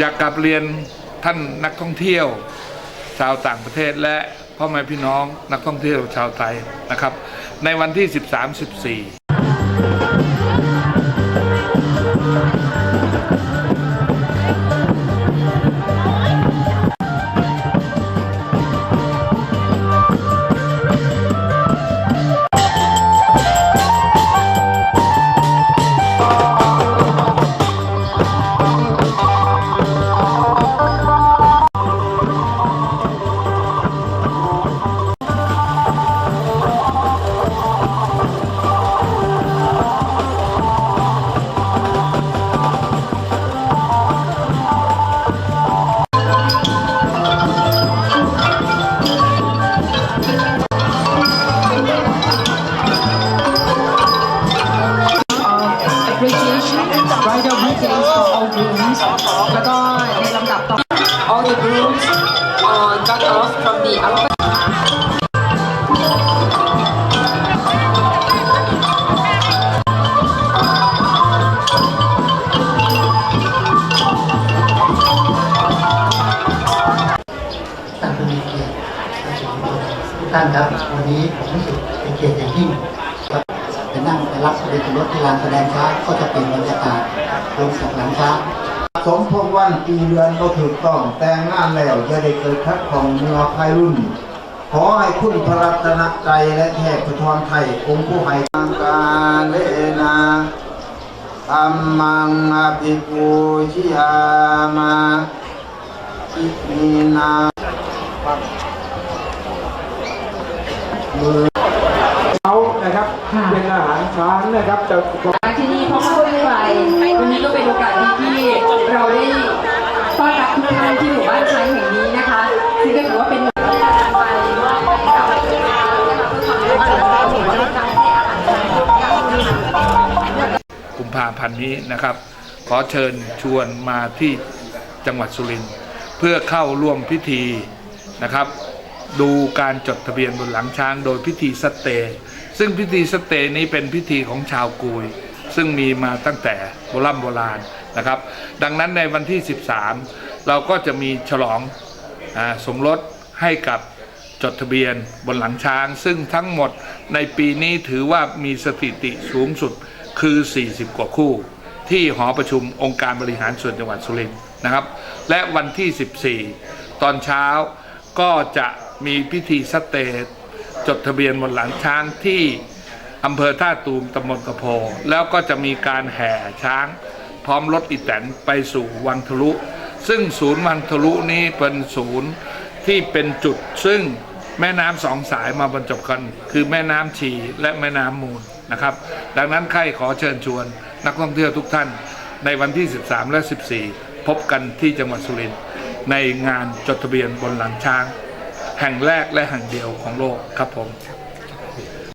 อยากกลับเรียนท่านนักท่องเที่ยว ชาวต่างประเทศและพ่อแม่พี่น้องนักท่องเที่ยวชาวไทยนะครับ ในวันที่ 13-14 appreciation bridal bouquets for all rooms แล้วก็ในลำดับต่อ all the grooms uh, got off from the elephant ท่านครับวันนี้ผมรู้สึกเป็นเกียรติอย่างยิ่ง ไปนั่งไปรับเสด็จรถที่ลานแสดงช้าก็จะเปลี่ยนบรรยากาศลงจากหลังช้าสมพงวันปีเดือนก็ถูกต้องแต่งงานแล้วจะได้เกิดคัดของเมือภายรุ่น ขอให้คุณพระรัตนใจและแทพพระทรไทยองค์ผู้ให้ทางการเลนาธรรมังอภิปูชิยามาอิมินามือ เป็นอาหารช้างนะครับจะที่นี่เพราะว่าไม่ไหววันนี้ก็เป็นโอกาสดีที่เราได้ต้อนรับทุกท่านที่หมู่บ้านช้างแห่งนี้นะคะซึ่งก็ถือว่าเป็นไปมอบให้กับเพื่อความรู้สึกว่าการให้อาหารช้างกุมภาพันธ์นี้นะครับ ขอเชิญชวนมาที่จังหวัดสุรินทร์เพื่อเข้าร่วมพิธีนะครับ ดูการจดทะเบียนบนหลังช้างโดยพิธีสเตย์ ซึ่งพิธีสเตย์นี้เป็นพิธีของชาวกุย ซึ่งมีมาตั้งแต่โบราณโบราณนะครับ ดังนั้นในวันที่ 13 เราก็จะมีฉลองอสมรสให้กับจดทะเบียนบนหลังช้าง ซึ่งทั้งหมดในปีนี้ถือว่ามีสถิติสูงสุดคือ 40 กว่าคู่ ที่หอประชุมองค์การบริหารส่วนจังหวัดสุรินทร์นะครับ และวันที่ 14 ตอนเช้าก็จะมีพิธีสเตย์ จดทะเบียนบนหลังช้างที่อำเภอท่าตูมตำบลกระโพแล้วก็จะมีการแห่ช้าง พร้อมรถอีแตนไปสู่วังทะลุ ซึ่งศูนย์วังทะลุนี้เป็นศูนย์ที่เป็นจุดซึ่งแม่น้ำสองสายมาบรรจบกัน คือแม่น้ำชีและแม่น้ำมูลนะครับ ดังนั้นใครขอเชิญชวนนักท่องเที่ยวทุกท่าน ในวันที่ 13 และ 14 พบกันที่จังหวัดสุรินทร์ในงานจดทะเบียนบนหลังช้าง แห่งแรกและแห่งเดียวของโลกครับผม